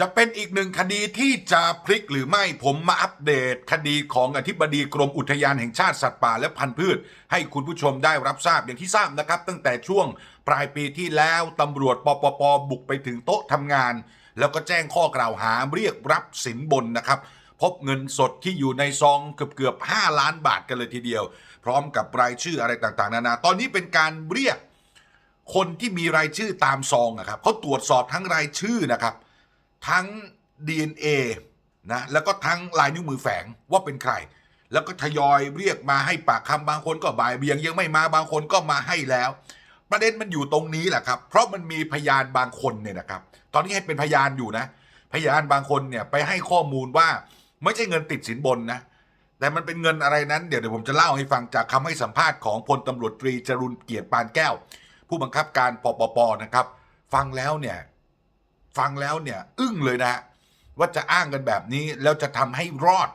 จะเป็นอีกหนึ่งคดีที่จะพลิกหรือไม่ผมมาอัปเดต คดีของอธิบดีกรมอุทยานแห่งชาติสัตว์ป่าและพันธุ์พืช ให้คุณผู้ชมได้รับทราบอย่างที่ทราบนะครับ ตั้งแต่ช่วงปลายปีที่แล้วตำรวจปปปบุกไปถึงโต๊ะทำงาน แล้วก็แจ้งข้อกล่าวหาเรียกรับสินบนนะครับ พบเงินสดที่อยู่ในซองเกือบเกือบ5ล้านบาทกันเลยทีเดียว พร้อมกับรายชื่ออะไรต่างๆ นานา ตอนนี้เป็นการเรียกคนที่มีรายชื่อตามซองอะครับเขาตรวจสอบทั้งรายชื่อนะครับ ทั้ง DNA นะแล้วก็ทั้งลายนิ้วมือแฝงว่าเป็นใคร แล้วก็ทยอยเรียกมาให้ปากคำบางคนก็บ่ายเบียงยังไม่มาบางคนก็มาให้แล้ว ประเด็นมันอยู่ตรงนี้แหละครับ เพราะมันมีพยานบางคนเนี่ยนะครับ ตอนนี้ให้เป็นพยานอยู่นะ พยานบางคนเนี่ยไปให้ข้อมูลว่าไม่ใช่เงินติดสินบนนะแต่มันเป็นเงินอะไรนั้นเดี๋ยวเดี๋ยวผมจะเล่าให้ฟังจากคำให้สัมภาษณ์ของพลตำรวจตรีจรุนเกียรติปานแก้ว ผู้บังคับการปปปนะครับ ฟังแล้วเนี่ย ฟังแล้วเนี่ย อึ้งเลยนะฮะว่าจะอ้างกันแบบนี้ แล้วจะทำให้รอด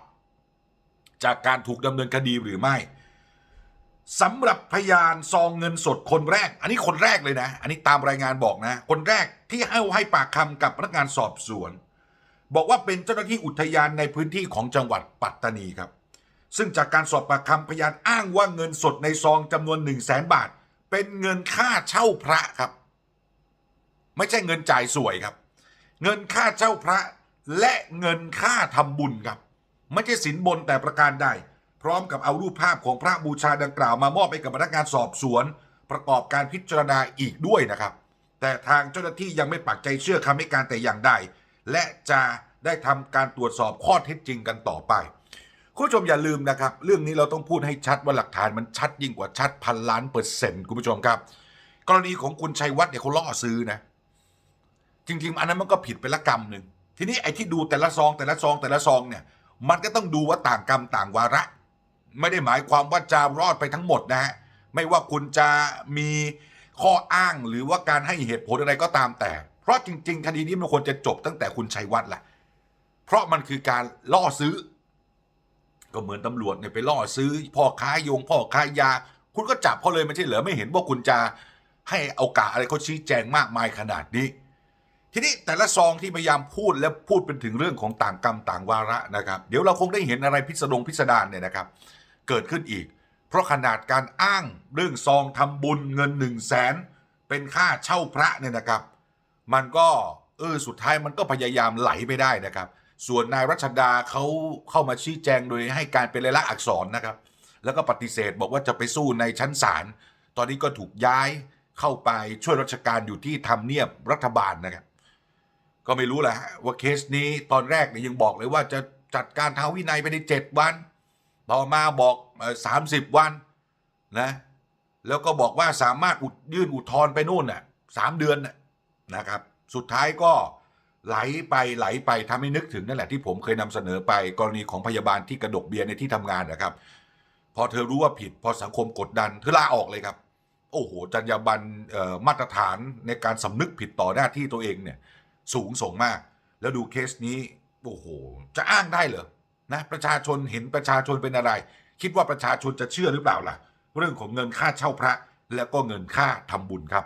จากการถูกดำเนินคดีหรือไม่สำหรับพยานซองเงินสดคนแรก อันนี้คนแรกเลยนะ อันนี้ตามรายงานบอกนะ คนแรกที่ให้ให้ปากคำกับพนักงานสอบสวน บอกว่าเป็นเจ้าหน้าที่อุทยานในพื้นที่ของจังหวัดปัตตานีครับ ซึ่งจากการสอบปากคำพยานอ้างว่าเงินสดในซองจำนวน1 0 0 0 0แสนบาท เป็นเงินค่าเช่าพระครับ ไม่ใช่เงินจ่ายสวยครับ เงินค่าเช่าพระ และเงินค่าทำบุญครับ ไม่ใช่สินบนแต่ประการใด พร้อมกับเอารูปภาพของพระบูชาดังกล่าวมามอบให้กับพนักงานสอบสวน ประกอบการพิจารณาอีกด้วยนะครับ แต่ทางเจ้าหน้าที่ยังไม่ปักใจเชื่อคำให้การแต่อย่างใด และจะได้ทำการตรวจสอบข้อเท็จจริงกันต่อไปคุณผู้ชมอย่าลืมนะครับ เรื่องนี้เราต้องพูดให้ชัดว่าหลักฐานมันชัดยิ่งกว่าชัดพันล้านเปอร์เซ็นต์คุณผู้ชมครับ กรณีของคุณชัยวัฒน์เนี่ยเขาล่อซื้อนะ จริง ๆ อันนั้นมันก็ผิดไปละกรรมหนึ่งทีนี้ไอ้ที่ดูแต่ละซองแต่ละซองแต่ละซองเนี่ย มันก็ต้องดูว่าต่างกรรมต่างวาระ ไม่ได้หมายความว่าจะรอดไปทั้งหมดนะฮะไม่ว่าคุณจะมีข้ออ้างหรือว่าการให้เหตุผลอะไรก็ตามแต่ เพราะจริง ๆ คดีนี้มันควรจะจบตั้งแต่คุณชัยวัฒน์แหละเพราะมันคือการล่อซื้อ ก็เหมือนตำรวจเนี่ยไปล่อซื้อ พ่อค้ายงพ่อค้ายา คุณก็จับเขาเลยไม่ใช่เหรอไม่เห็นว่าคุณจะให้โอกาสอะไรเขาชี้แจงมากมายขนาดนี้ ทีนี้แต่ละซองที่พยายามพูดและพูดเป็นถึงเรื่องของต่างกรรมต่างวาระนะครับ เดี๋ยวเราคงได้เห็นอะไรพิสดงพิสดารเนี่ยนะครับ เกิดขึ้นอีก เพราะขนาดการอ้างเรื่องซองทำบุญเงินหนึ่งแสนเป็นค่าเช่าพระเนี่ยนะครับ มันก็เออสุดท้ายมันก็พยายามไหลไปได้นะครับ ส่วนนายรัชดาเขาเข้ามาชี้แจงโดยให้การเป็นลายลักษณ์อักษรนะครับ แล้วก็ปฏิเสธบอกว่าจะไปสู้ในชั้นศาลตอนนี้ก็ถูกย้ายเข้าไปช่วยราชการอยู่ที่ทำเนียบรัฐบาลนะครับ ก็ไม่รู้แหละว่าเคสนี้ตอนแรกเนี่ยยังบอกเลยว่าจะจัดการทางวินัยไปในเจ็ดวัน ต่อมาบอกสามสิบวันนะแล้วก็บอกว่าสามารถอุดยื่นอุทธรณ์ไปนู่นน่ะสามเดือนน่ะนะครับ สุดท้ายก็ไหลไปไหลไปทำให้นึกถึงนั่นแหละที่ผมเคยนำเสนอไปกรณีของพยาบาลที่กระดกเบียร์ในที่ทำงานนะครับ พอเธอรู้ว่าผิดพอสังคมกดดันเธอลาออกเลยครับ โอ้โหจรรยาบรรณมาตรฐานในการสำนึกผิดต่อหน้าที่ตัวเองเนี่ย สูงส่งมาก แล้วดูเคสนี้โอ้โหจะอ้างได้เหรอนะประชาชนเห็นประชาชนเป็นอะไร คิดว่าประชาชนจะเชื่อหรือเปล่าล่ะ เรื่องของเงินค่าเช่าพระ และก็เงินค่าทำบุญครับ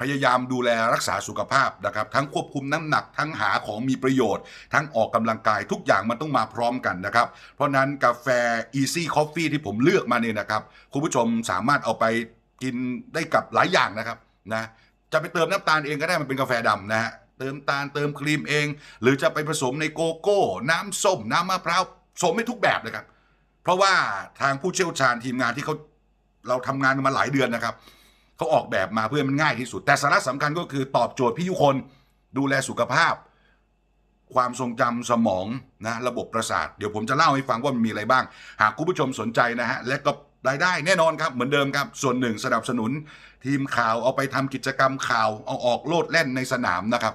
พยายามดูแลรักษาสุขภาพนะครับทั้งควบคุมน้ำหนักทั้งหาของมีประโยชน์ ทั้งออกกำลังกายทุกอย่างมันต้องมาพร้อมกันนะครับ เพราะนั้นกาแฟ Easy Coffee ที่ผมเลือกมาเนี่ยนะครับ คุณผู้ชมสามารถเอาไปกินได้กับหลายอย่างนะครับนะจะไปเติมน้ำตาลเองก็ได้มันเป็นกาแฟดำนะฮะเติมตาลเติมครีมเอง หรือจะไปผสมในโกโก้ น้ำส้ม น้ำมะพร้าวสมได้ทุกแบบเลยครับ เพราะว่าทางผู้เชี่ยวชาญทีมงานที่เขาเราทำงานมาหลายเดือนนะครับ เขาออกแบบมาเพื่อมันง่ายที่สุด แต่สาระสำคัญก็คือตอบโจทย์พี่ยุคนดูแลสุขภาพ ความทรงจำสมองนะระบบประสาท เดี๋ยวผมจะเล่าให้ฟังว่ามันมีอะไรบ้าง หากคุณผู้ชมสนใจนะฮะและก็รายได้แน่นอนครับเหมือนเดิมครับ ส่วนหนึ่งสนับสนุน ทีมข่าวเอาไปทำกิจกรรมข่าวเอาออกโลดแล่นในสนามนะครับ